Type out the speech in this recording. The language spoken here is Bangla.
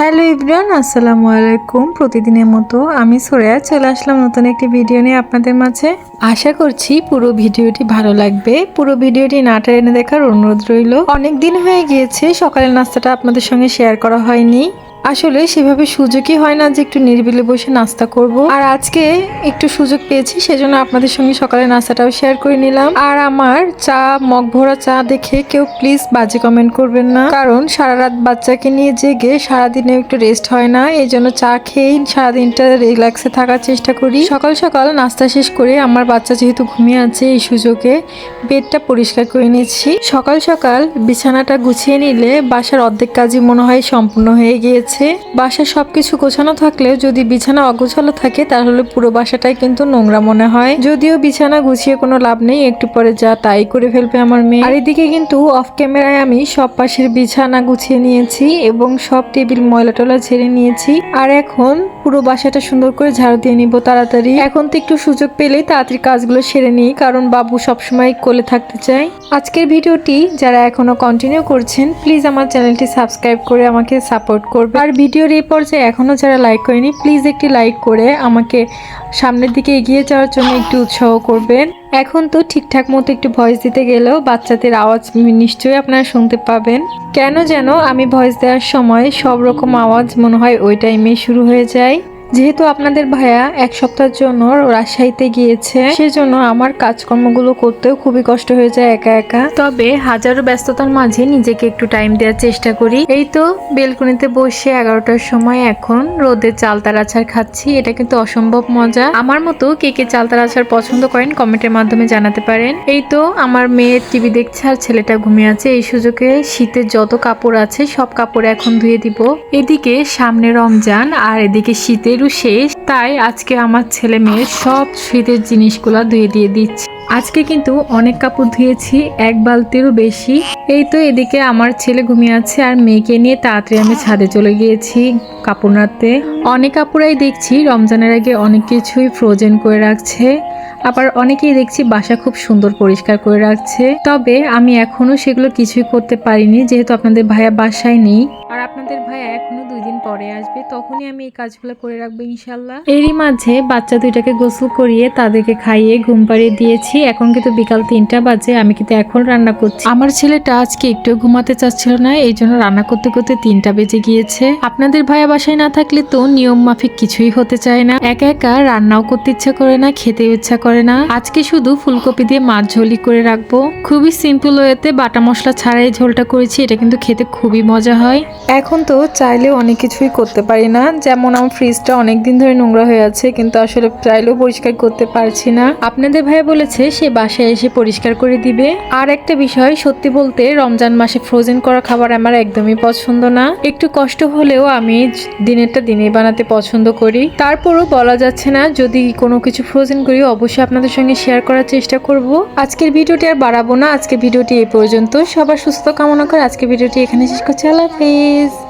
হ্যালো ইব্রান, আসসালামু আলাইকুম। প্রতিদিনের মতো আমি সোরেয়া চলে আসলাম নতুন একটি ভিডিও নিয়ে আপনাদের মাঝে। আশা করছি পুরো ভিডিওটি ভালো লাগবে। পুরো ভিডিওটি না এনে দেখার অনুরোধ রইল। অনেকদিন হয়ে গিয়েছে, সকালের নাস্তাটা আপনাদের সঙ্গে শেয়ার করা হয়নি। আসলে সেভাবে সুযোগই হয় না যে একটু নিরিবিলি বসে নাস্তা করব। আর আজকে একটু সুযোগ পেয়েছি, সেজন্য আপনাদের সঙ্গে সকালে নাস্তাটাও শেয়ার করে নিলাম। আর আমার চা, মগ ভরা চা দেখে কেউ প্লিজ বাজে কমেন্ট করবেন না। কারণ সারা রাত বাচ্চাকে নিয়ে জেগে সারাদিনে একটু রেস্ট হয় না, এই জন্য চা খেয়েই সারাদিনটা রিল্যাক্সে থাকার চেষ্টা করি। সকাল সকাল নাস্তা শেষ করে আমার বাচ্চা যেহেতু ঘুমিয়ে আছে এই সুযোগে বেডটা পরিষ্কার করে নিয়েছি সকাল সকাল বিছানাটা গুছিয়ে নিলে বাসার অর্ধেক কাজই মনে হয় সম্পূর্ণ হয়ে গিয়েছে। বাসার সবকিছু গোছানো থাকলেও যদি বিছানা অগোছালো থাকে, তাহলে পুরো বাসাটাই কিন্তু নোংরা মনে হয়। যদিও বিছানা গুছিয়ে কোনো লাভ নেই, একটু পরে যা তাই করে ফেলবে আমার মেয়ে। আর এদিকে কিন্তু অফ ক্যামেরায় আমি সব পাশের বিছানা গুছিয়ে নিয়েছি এবং সব টেবিল ময়লা টলা ছেড়ে নিয়েছি। আর এখন পুরো বাসাটা সুন্দর করে ঝাড়ু দিয়ে নিব তাড়াতাড়ি। এখন তো একটু সুযোগ পেলেই তাড়াতাড়ি কাজগুলো সেরে নিই, কারণ বাবু সবসময় কোলে থাকতে চায়। আজকের ভিডিওটি যারা এখনও কন্টিনিউ করছেন প্লিজ আমার চ্যানেলটি সাবস্ক্রাইব করে আমাকে সাপোর্ট করবে। আর ভিডিওর এই পর্যায়ে এখনও যারা লাইক করেনি প্লিজ একটি লাইক করে আমাকে সামনের দিকে এগিয়ে যাওয়ার জন্য একটু উৎসাহ করবেন। এখন তো ঠিকঠাক মতো একটু ভয়েস দিতে গেলেও বাচ্চাদের আওয়াজ নিশ্চয়ই আপনারা শুনতে পাবেন। কেন যেন আমি ভয়েস দেওয়ার সময় সব রকম আওয়াজ মনে হয় ওই টাইমে শুরু হয়ে যায়। যেহেতু আপনাদের ভাইয়া এক সপ্তাহের জন্য রাজশাহীতে গিয়েছে, সেজন্য আমার কাজকর্মগুলো করতেও খুবই কষ্ট হয়ে যায় একা একা। তবে হাজারো ব্যস্ততার মাঝে নিজেকে একটু টাইম দেওয়ার চেষ্টা করি। এই তো বেলকনিতে বসে এগারোটার সময় এখন রোদে চালতার আচার খাচ্ছি, এটা কিন্তু অসম্ভব মজা। আমার মতো কে কে চালতার আচার পছন্দ করেন কমেন্টের মাধ্যমে জানাতে পারেন। এই তো আমার মেয়ে টিভি দেখছে আর ছেলেটা ঘুমিয়ে আছে। এই সুযোগে শীতের যত কাপড় আছে, সব কাপড় এখন ধুয়ে দিব। এদিকে সামনে রমজান আর এদিকে শীতেরও শেষ, তাই আজকে আমার ছেলে মেয়ের সব শীতের জিনিসগুলো ধুয়ে দিয়ে দিচ্ছি। আজকে কিন্তু অনেক কাপড় ধুয়েছি, এক বালতিরও বেশি। এই তো এদিকে আমার ছেলে ঘুমিয়ে আছে আর মেয়েকে নিয়ে তাড়াতাড়ি আমি ছাদে চলে গিয়েছি কাপড় নাড়তে। অনেক কাপড়াই দেখছি, রমজানের আগে অনেক কিছুই ফ্রোজেন করে রাখছে। আবার অনেকেই দেখছি বাসা খুব সুন্দর পরিষ্কার করে রাখছে। তবে আমি এখনও সেগুলো কিছুই করতে পারিনি, যেহেতু আপনাদের ভাইয়া বাসায় নেই। আর আপনাদের ভাইয়া এখনও দুই দিন পরে আসবে, তখনই আমি এই কাজগুলো করে রাখব ইনশাল্লাহ এরই মাঝে বাচ্চা দুইটাকে গোসল করিয়ে তাদেরকে খাইয়ে ঘুম পাড়িয়ে দিয়েছি। এখন কিন্তু বিকাল তিনটা বাজে, আমি কিন্তু এখন রান্না করছি। আমার ছেলেটা আজকে একটু ঘুমাতে চাচ্ছিল না, এই জন্য রান্না করতে করতে তিনটা বেজে গিয়েছে। আপনাদের ভাইয়া বাসায় না থাকলে তো নিয়ম মাফিক কিছুই হতে চায় না। একা একা রান্নাও করতে ইচ্ছা করে না খেতে ইচ্ছা করে না। আজকে শুধু ফুলকপি দিয়ে মাছ ঝোলি করে রাখব। খুবই সিম্পল ওয়েতে বাটা মশলা ছাড়াই ঝোলটা করেছি, এটা কিন্তু খেতে খুবই মজা হয়। এখন তো চাইলে অনেক কিছুই করতে পারি না। যেমন আমার ফ্রিজটা অনেক দিন ধরে নোংরা হয়ে আছে, কিন্তু আসলে চাইলেও পরিষ্কার করতে পারছি না। আপনাদের ভাই বলেছে সে বাসায় এসে পরিষ্কার করে দিবে। আর একটা বিষয়, সত্যি বলতে রমজান মাসে ফ্রোজেন করা খাবার আমার একদমই পছন্দ না। একটু কষ্ট হলেও আমি দিনেরটা দিনে বানাতে পছন্দ করি। তারপরও বলা যাচ্ছে না, যদি কোনো কিছু ফ্রোজেন করি, অবশ্যই আপনাদের সঙ্গে শেয়ার করার চেষ্টা করব। আজকের ভিডিওটি আর বাড়াবো না। আজকের ভিডিওটি এই পর্যন্ত। সবার সুস্থ কামনা করে আজকের ভিডিওটি এখানে শেষ করছি। আল্লাহ হাফিজ।